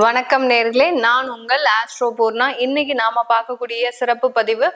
வணக்கம் நேர்களே. நான் உங்கள் ஆஸ்ட்ரோ பூர்ணா இன்னைக்கு நாம பார்க்கக்கூடிய சிறப்பு பதிவு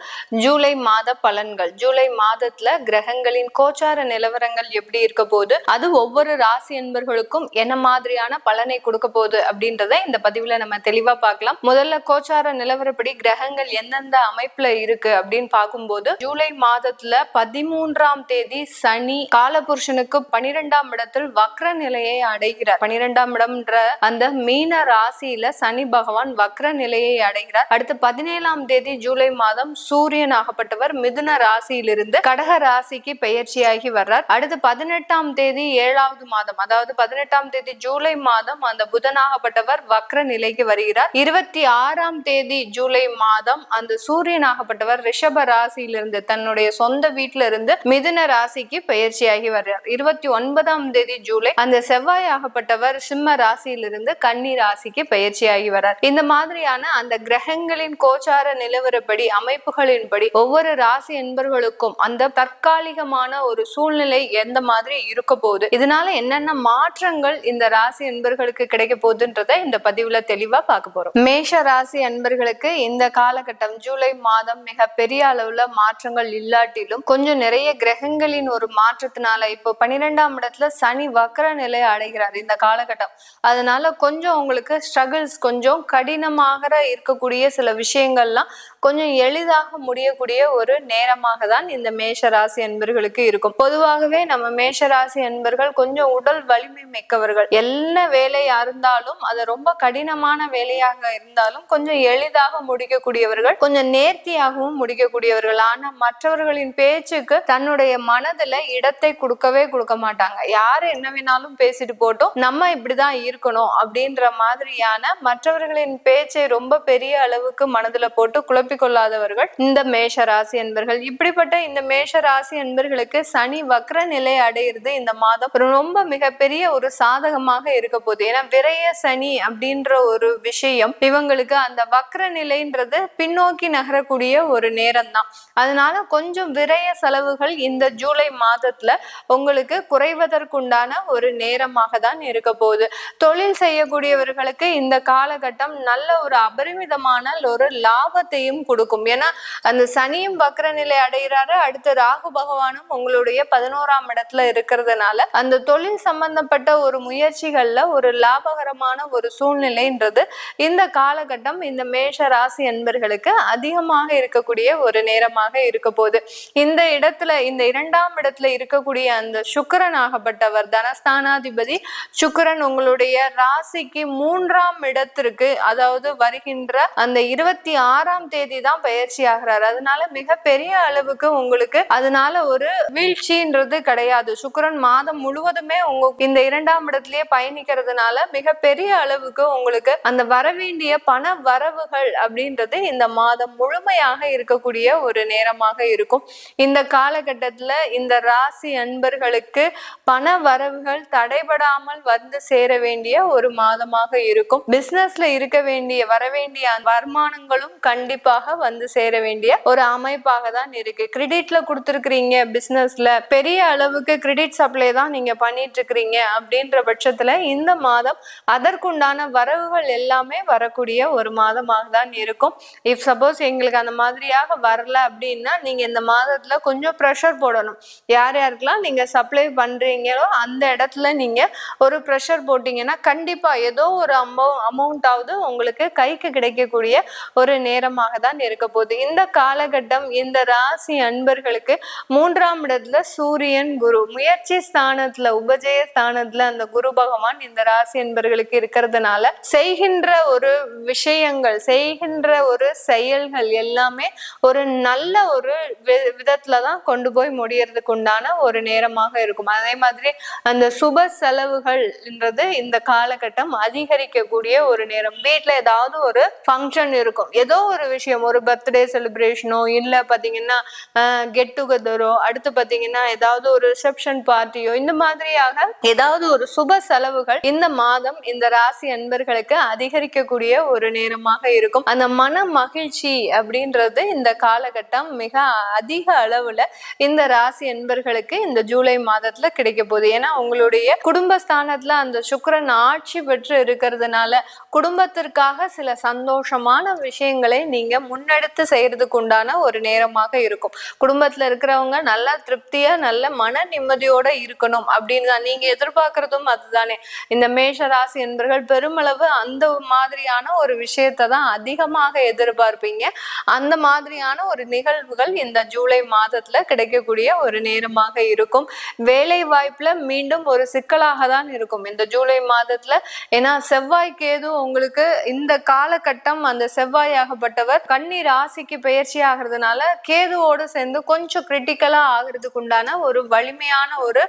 ஜூலை மாத பலன்கள். ஜூலை மாதத்துல கிரகங்களின் கோச்சார நிலவரங்கள் எப்படி இருக்க போகுது? அது ஒவ்வொரு ராசி என்பர்களுக்கும் என்ன மாதிரியான பலனை கொடுக்க போகுது அப்படின்றத இந்த பதிவுல நம்ம தெளிவா பார்க்கலாம். முதல்ல கோச்சார நிலவரப்படி கிரகங்கள் எந்தெந்த அமைப்புல இருக்கு அப்படின்னு பார்க்கும்போது ஜூலை மாதத்துல பதிமூன்றாம் தேதி சனி காலபுருஷனுக்கு பனிரெண்டாம் இடத்தில் வக்ர நிலையை அடைகிறார். பனிரெண்டாம் இடம்ன்ற அந்த மீன ராசியில சனி பகவான் வக்ர நிலையை அடைகிறார். அடுத்து பதினேழாம் தேதி ஜூலை மாதம் சூரியன் ஆகப்பட்டவர் மிதுன ராசியிலிருந்து கடக ராசிக்கு பெயர்ச்சியாகி வர்றார். அடுத்து பதினெட்டாம் தேதி ஏழாவது மாதம் அதாவது பதினெட்டாம் தேதி ஜூலை மாதம் அந்த புதனாகப்பட்டவர் வக்ர நிலைக்கு வருகிறார். இருபத்தி ஆறாம் தேதி ஜூலை மாதம் அந்த சூரியன் ஆகப்பட்டவர் ரிஷப ராசியிலிருந்து தன்னுடைய சொந்த வீட்டில இருந்து மிதுன ராசிக்கு பெயர்ச்சியாகி வர்றார். இருபத்தி ஒன்பதாம் தேதி ஜூலை அந்த செவ்வாய் ஆகப்பட்டவர் சிம்ம ராசியிலிருந்து கன்னி ராசிக்கு பயிற்சியாகி வராது இந்த மாதிரியான அந்த கிரகங்களின் கோச்சார நிலவரப்படி அமைப்புகளின்படி ஒவ்வொரு ராசி என்பர்களுக்கும் அந்த தற்காலிகமான ஒரு சூழ்நிலை எந்த மாதிரி இருக்க போகுது இதனால என்னென்ன மாற்றங்கள் இந்த ராசி என்பர்களுக்கு கிடைக்க போகுதுன்றத இந்த பதிவுல தெளிவா பார்க்க போறோம். மேஷ ராசி அன்பர்களுக்கு இந்த காலகட்டம் ஜூலை மாதம் மிக பெரிய அளவுல மாற்றங்கள் இல்லாட்டிலும் கொஞ்சம் நிறைய கிரகங்களின் ஒரு மாற்றத்தினால இப்போ பன்னிரெண்டாம் இடத்துல சனி வக்கர நிலை அடைகிறார் இந்த காலகட்டம். அதனால கொஞ்சம் உங்களுக்கு ஸ்ட்ரகிள்ஸ் கொஞ்சம் கடினமாக இருக்கக்கூடிய சில விஷயங்கள்லாம் கொஞ்சம் எளிதாக முடியக்கூடிய ஒரு நேரமாக தான் இந்த மேஷ ராசி அன்பர்களுக்கு இருக்கும். பொதுவாகவே நம்ம மேஷ ராசி அன்பர்கள் கொஞ்சம் உடல் வலிமை மிக்கவர்கள். என்ன வேலையா இருந்தாலும் அது ரொம்ப கடினமான வேலையாக இருந்தாலும் கொஞ்சம் எளிதாக முடிக்கக்கூடியவர்கள் கொஞ்சம் நேர்த்தியாகவும் முடிக்கக்கூடியவர்கள். ஆனா மற்றவர்களின் பேச்சுக்கு தன்னுடைய மனதுல இடத்தை கொடுக்கவே கொடுக்க மாட்டாங்க. யாரு என்ன வேணாலும் பேசிட்டு போட்டோம் நம்ம இப்படிதான் இருக்கணும் அப்படின்ற மாதிரி மாதிரியான மற்றவர்களின் பேச்சை ரொம்ப பெரிய அளவுக்கு மனதுல போட்டு குழப்பிக்கொள்ளாதவர்கள் இந்த மேஷ ராசி என்பர்கள். இப்படிப்பட்ட இந்த மேஷ ராசி என்பர்களுக்கு சனி வக்ர நிலை அடையிறது இந்த மாதம் ரொம்ப மிகப்பெரிய ஒரு சாதகமாக இருக்க போகுது. ஏன்னா விரைய சனி அப்படின்ற ஒரு விஷயம் இவங்களுக்கு அந்த வக்ர நிலைன்றது பின்னோக்கி நகரக்கூடிய ஒரு நேரம் தான் அதனால கொஞ்சம் விரைய செலவுகள் இந்த ஜூலை மாதத்துல உங்களுக்கு குறைவதற்குண்டான ஒரு நேரமாக தான் இருக்க போகுது. தொழில் செய்யக்கூடியவர்களுக்கு இந்த காலகட்டம் நல்ல ஒரு அபரிமிதமான ஒரு லாபத்தையும் கொடுக்கும். ஏன்னா அந்த சனியும் வக்கர நிலை அடைகிறாரு. அடுத்து ராகு பகவானும் உங்களுடைய பதினோராம் இடத்துல இருக்கிறதுனால அந்த தொழில் சம்பந்தப்பட்ட ஒரு முயற்சிகள்ல ஒரு லாபகரமான ஒரு சூழ்நிலைன்றது இந்த காலகட்டம். இந்த மேஷ ராசி என்பர்களுக்கு அதிகமாக இருக்கக்கூடிய ஒரு நேரமாக இருக்க போகுது. இந்த இடத்துல இந்த இரண்டாம் இடத்துல இருக்கக்கூடிய அந்த சுக்கரன் ஆகப்பட்டவர் தனஸ்தானாதிபதி சுக்கரன் உங்களுடைய ராசிக்கு மூன்றாம் இடத்திற்கு அதாவது வருகின்ற அந்த இருபத்தி ஆறாம் தேதி தான் பயிற்சி ஆகிறார். அதனால மிகப்பெரிய அளவுக்கு உங்களுக்கு அதனால ஒரு வீழ்ச்சின்றது கிடையாது. சுக்கரன் மாதம் முழுவதுமே உங்க இந்த இரண்டாம் இடத்திலேயே பயணிக்கிறதுனால மிகப்பெரிய அளவுக்கு உங்களுக்கு அந்த வரவேண்டிய பண வரவுகள் அப்படின்றது இந்த மாதம் முழுமையாக இருக்கக்கூடிய ஒரு நேரமாக இருக்கும். இந்த காலகட்டத்துல இந்த ராசி அன்பர்களுக்கு பண வரவுகள் தடைபடாமல் வந்து சேர வேண்டிய ஒரு மாதமாக இருக்கும் இருக்கும். பிசினஸ்ல இருக்க வேண்டிய வரவேண்டிய வேண்டிய வருமானங்களும் கண்டிப்பாக வந்து சேர வேண்டிய ஒரு அமைப்பாக தான் இருக்கு. கிரெடிட்ல கொடுத்துருக்கீங்க பிசினஸ்ல பெரிய அளவுக்கு கிரெடிட் சப்ளை தான் நீங்க பண்ணிட்டு இருக்கிறீங்க அப்படின்ற பட்சத்துல இந்த மாதம் அதற்குண்டான வரவுகள் எல்லாமே வரக்கூடிய ஒரு மாதமாக தான் இருக்கும். இஃப் சப்போஸ் எங்களுக்கு அந்த மாதிரியாக வரல அப்படின்னா நீங்க இந்த மாதத்துல கொஞ்சம் ப்ரெஷர் போடணும். யார் யாருக்கெல்லாம் நீங்க சப்ளை பண்றீங்களோ அந்த இடத்துல நீங்க ஒரு ப்ரெஷர் போட்டீங்கன்னா கண்டிப்பா ஏதோ ஒரு அமௌ அமௌண்ட்டாவது உங்களுக்கு கைக்கு கிடைக்கக்கூடிய ஒரு நேரமாக தான் இருக்க போகுது. இந்த காலகட்டம் இந்த ராசி அன்பர்களுக்கு மூன்றாம் இடத்துல சூரியன் குரு. முயற்சி ஸ்தானத்துல உபஜய ஸ்தானத்துல அந்த குரு பகவான் இந்த ராசி அன்பர்களுக்கு இருக்கிறதுனால செய்கின்ற ஒரு விஷயங்கள் செய்கின்ற ஒரு செயல்கள் எல்லாமே ஒரு நல்ல ஒரு வி- விதத்துல தான் கொண்டு போய் முடியறதுக்கு உண்டான ஒரு நேரமாக இருக்கும். அதே மாதிரி அந்த சுப செலவுகள்ன்றது இந்த காலகட்டம் கூடிய ஒரு நேரம். வீட்டுல ஏதாவது ஒரு ஃபங்க்ஷன் இருக்கும். ஏதோ ஒரு விஷயம் ஒரு பர்த்டே செலிப்ரேஷனோ இல்ல பாத்தீங்கன்னா கெட் டுகெதரோ அடுத்து பாத்தீங்கன்னா ஏதாவது ஒரு ரிசப்ஷன் பார்ட்டியோ இந்த மாதிரியாக ஏதாவது ஒரு சுப செலவுகள் இந்த மாதம் இந்த ராசி அன்பர்களுக்கு அதிகரிக்கக்கூடிய ஒரு நேரமாக இருக்கும். அந்த மன மகிழ்ச்சி அப்படின்றது இந்த காலகட்டம் மிக அதிக அளவுல இந்த ராசி அன்பர்களுக்கு இந்த ஜூலை மாதத்துல கிடைக்க போகுது. ஏன்னா உங்களுடைய குடும்பஸ்தானத்துல அந்த சுக்கரன் ஆட்சி பெற்று இருக்கிறது இருக்கிறதுனால குடும்பத்திற்காக சில சந்தோஷமான விஷயங்களை நீங்க முன்னெடுத்து செய்யறதுக்கு உண்டான ஒரு நேரமாக இருக்கும். குடும்பத்துல இருக்கிறவங்க நல்லா திருப்தியா நல்ல மன நிம்மதியோட இருக்கணும் அப்படின்னு தான் நீங்க எதிர்பார்க்கறதும் அதுதானே. இந்த மேஷ ராசி என்பர்கள் பெருமளவு அந்த மாதிரியான ஒரு விஷயத்தை தான் அதிகமாக எதிர்பார்ப்பீங்க. அந்த மாதிரியான ஒரு நிகழ்வுகள் இந்த ஜூலை மாதத்துல கிடைக்கக்கூடிய ஒரு நேரமாக இருக்கும். வேலை வாய்ப்புல மீண்டும் ஒரு சிக்கலாக தான் இருக்கும். இந்த ஜூலை மாதத்துல ஏன்னா செவ்வாய் கேது உங்களுக்கு இந்த காலகட்டம் அந்த செவ்வாயாகப்பட்டவர் கன்னி ராசிக்கு பயிற்சி ஆகிறதுனால கேதுவோடு சேர்ந்து கொஞ்சம் கிரிட்டிக்கலா ஆகிறதுக்கு உண்டான ஒரு வலிமையான ஒரு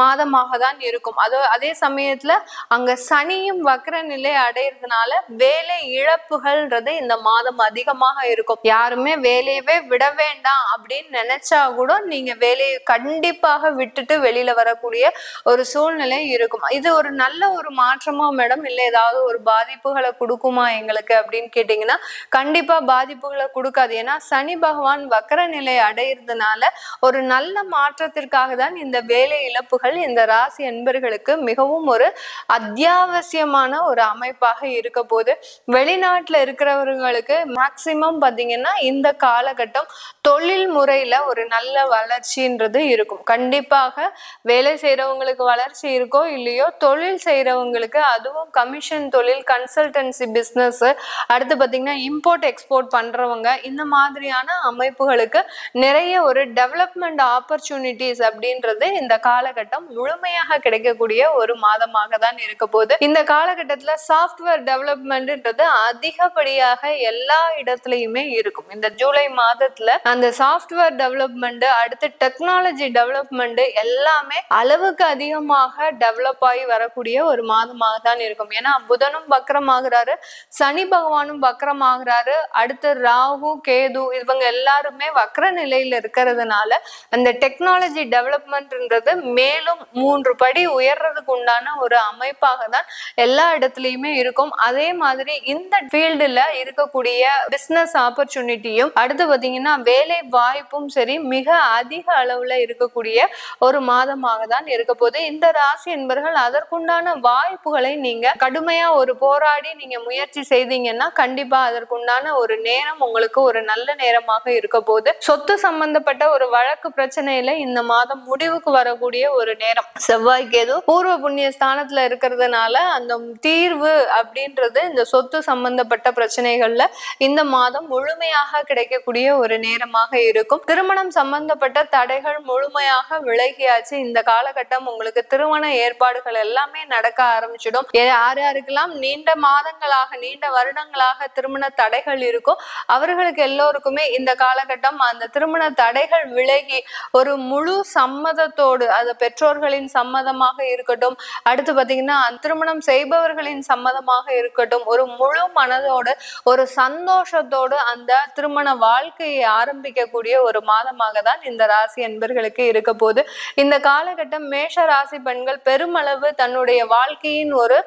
மாதமாக தான் இருக்கும். அது அதே சமயத்துல அங்க சனியும் வக்கர நிலை அடையிறதுனால வேலை இழப்புகள்ன்றது இந்த மாதம் அதிகமாக இருக்கும். யாருமே வேலையவே விட வேண்டாம் அப்படின்னு நினைச்சா கூட நீங்க வேலையை கண்டிப்பாக விட்டுட்டு வெளியில வரக்கூடிய ஒரு சூழ்நிலை இருக்கும். இது ஒரு நல்ல ஒரு மாற்றமா மேடம் இல்லை ஏதாவது ஒரு பாதிப்புகளை கொடுக்குமா எங்களுக்கு அப்படின்னு கேட்டீங்கன்னா கண்டிப்பா பாதிப்புகளை கொடுக்காது. ஏன்னா சனி பகவான் வக்கர நிலை அடையிறதுனால ஒரு நல்ல மாற்றத்திற்காக தான் இந்த வேலை இழப்புகள் இந்த ராசி என்பர்களுக்கு மிகவும் ஒரு அத்தியாவசியமான ஒரு அமைப்பாக இருக்க போது வெளிநாட்டுல இருக்கிறவர்களுக்கு மேக்சிமம் பாத்தீங்கன்னா இந்த காலகட்டம் தொழில் முறையில ஒரு நல்ல வளர்ச்சின்றது இருக்கும். கண்டிப்பாக வேலை செய்யறவங்களுக்கு வளர்ச்சி இருக்கோ இல்லையோ தொழில் செய்யறவங்களுக்கு அதுவும் கமிஷன் தொழில் கன்சல்டன்சி பிஸ்னஸ் அடுத்து பார்த்தீங்கன்னா இம்போர்ட் எக்ஸ்போர்ட் பண்றவங்க இந்த மாதிரியான அமைப்புகளுக்கு நிறைய ஒரு டெவலப்மெண்ட் ஆப்பர்ச்சுனிட்டிஸ் அப்படின்றது இந்த காலகட்டம் முழுமையாக கிடைக்கக்கூடிய ஒரு மாதமாக தான் இருக்க போகுது. இந்த காலகட்டத்தில் சாஃப்ட்வேர் டெவலப்மெண்ட்ன்றது அதிகப்படியாக எல்லா இடத்துலையுமே இருக்கும். இந்த ஜூலை மாதத்துல அந்த சாஃப்ட்வேர் டெவலப்மெண்ட் அடுத்து டெக்னாலஜி டெவலப்மெண்ட் எல்லாமே அளவுக்கு அதிகமாக டெவலப் ஆகி வரக்கூடிய ஒரு மாதமாக தான் இருக்கும். ஏன்னா புதனும் வக்கரமாகிறாரு சனி பகவானும் வக்கரமாகிறாரு அடுத்து ராகு கேது இவங்க எல்லாருமே வக்கர நிலையில இருக்கிறதுனால அந்த டெக்னாலஜி டெவலப்மெண்ட்ன்றது மேலும் மூன்று படி உயர்றதுக்கு உண்டான ஒரு அமைப்பாக தான் எல்லா இடத்துலயுமே இருக்கும். அதே மாதிரி இந்த ஃபீல்டுல இருக்கக்கூடிய பிசினஸ் ஆப்பர்ச்சுனிட்டியும் அடுத்து பாத்தீங்கன்னா வேலை வாய்ப்பும் சரி மிக அதிக அளவுல இருக்கக்கூடிய ஒரு மாதமாக தான் இருக்க போது இந்த ராசி என்பர்கள் அதற்குண்டான வாய்ப்புகளை நீங்க கடும் கடுமையா ஒரு போராடி நீங்க முயற்சி செய்தீங்கன்னா கண்டிப்பா அதற்குண்டான ஒரு நேரம் உங்களுக்கு ஒரு நல்ல நேரமாக இருக்க போது சொத்து சம்பந்தப்பட்ட ஒரு வழக்கு பிரச்சனையில இந்த மாதம் முடிவுக்கு வரக்கூடிய ஒரு நேரம். செவ்வாய்க்கு ஏதோ பூர்வ புண்ணிய ஸ்தானத்துல இருக்கிறதுனால அந்த தீர்வு அப்படின்றது இந்த சொத்து சம்பந்தப்பட்ட பிரச்சனைகள்ல இந்த மாதம் முழுமையாக கிடைக்கக்கூடிய ஒரு நேரமாக இருக்கும். திருமணம் சம்பந்தப்பட்ட தடைகள் முழுமையாக விலகியாச்சு. இந்த காலகட்டம் உங்களுக்கு திருமண ஏற்பாடுகள் எல்லாமே நடக்க ஆரம்பிச்சிடும். யார் இருக்கலாம் நீண்ட மாதங்களாக நீண்ட வருடங்களாக திருமண தடைகள் இருக்கும். அவர்களுக்கு எல்லோருக்குமே இந்த காலகட்டம் அந்த திருமண தடைகள் விலகி ஒரு முழு சம்மதத்தோடு அது பெற்றோர்களின் சம்மதமாக இருக்கட்டும் அடுத்து பார்த்தீங்கன்னா திருமணம் செய்பவர்களின் சம்மதமாக இருக்கட்டும் ஒரு முழு மனதோடு ஒரு சந்தோஷத்தோடு அந்த திருமண வாழ்க்கையை ஆரம்பிக்கக்கூடிய ஒரு மாதமாக தான் இந்த ராசி என்பர்களுக்கு இருக்க போது இந்த காலகட்டம் மேஷ ராசி பெண்கள் பெருமளவு தன்னுடைய வாழ்க்கையின் ஒரு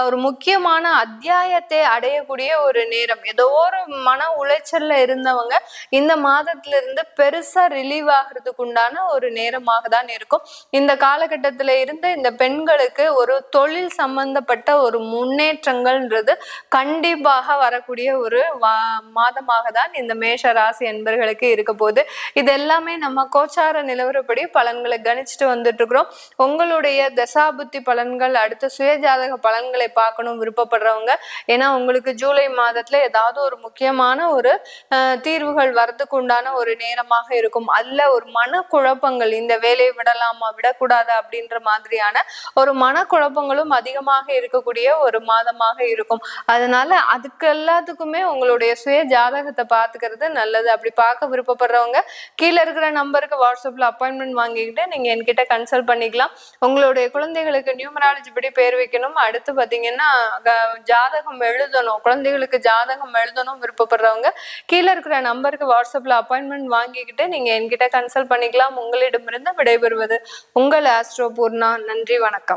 ஒரு முக்கியமான அத்தியாயத்தை அடையக்கூடிய ஒரு நேரம். ஏதோ ஒரு மன உளைச்சல்ல இருந்தவங்க இந்த மாதத்துல இருந்து பெருசா ரிலீவ் ஆகிறதுக்கு உண்டான ஒரு நேரமாக தான் இருக்கும். இந்த காலகட்டத்துல இருந்து இந்த பெண்களுக்கு ஒரு தொழில் சம்பந்தப்பட்ட ஒரு முன்னேற்றங்கள்ன்றது கண்டிப்பாக வரக்கூடிய ஒரு மாதமாக தான் இந்த மேஷ ராசி என்பர்களுக்கு இருக்க போது இது எல்லாமே நம்ம கோச்சார நிலவரப்படி பலன்களை கணிச்சுட்டு வந்துட்டு இருக்கிறோம் உங்களுடைய தசாபுத்தி பலன்கள் அடுத்த சுயஜாதக பலன்களை பார்க்கணும் விருப்பப்படுறவங்க. ஏன்னா உங்களுக்கு ஜூலை மாதத்துல ஏதாவது ஒரு முக்கியமான ஒரு தீர்வுகள் வரதுக்கு உண்டான ஒரு நேரமாக இருக்கும். அல்ல ஒரு மனக்குழப்பங்கள் இந்த வேலையை விடலாமா விடக்கூடாது அப்படின்ற மாதிரியான ஒரு மனக்குழப்பங்களும் அதிகமாக இருக்கக்கூடிய ஒரு மாதமாக இருக்கும். அதனால அதுக்கு எல்லாத்துக்குமே உங்களுடைய சுய ஜாதகத்தை பார்த்துக்கிறது நல்லது. அப்படி பார்க்க விருப்பப்படுறவங்க கீழே இருக்கிற நம்பருக்கு வாட்ஸ்அப்ல அப்பாயின்மெண்ட் வாங்கிக்கிட்டு நீங்க என்கிட்ட கன்சல்ட் பண்ணிக்கலாம். உங்களுடைய குழந்தைகளுக்கு நியூமராலஜி படி பேர் வைக்கணும். அடுத்து பாத்தீங்கன்னா ஜாதகம் எழுதணும். குழந்தைகளுக்கு ஜாதகம் எழுதணும் விருப்பப்படுறவங்க கீழே இருக்கிற நம்பருக்கு வாட்ஸ்அப்ல அப்பாயின்மெண்ட் வாங்கிக்கிட்டு நீங்க என்கிட்ட கன்சல்ட் பண்ணிக்கலாம். உங்களிடமிருந்து விடைபெறுவது உங்கள் ஆஸ்ட்ரோ பூர்ணா. நன்றி வணக்கம்.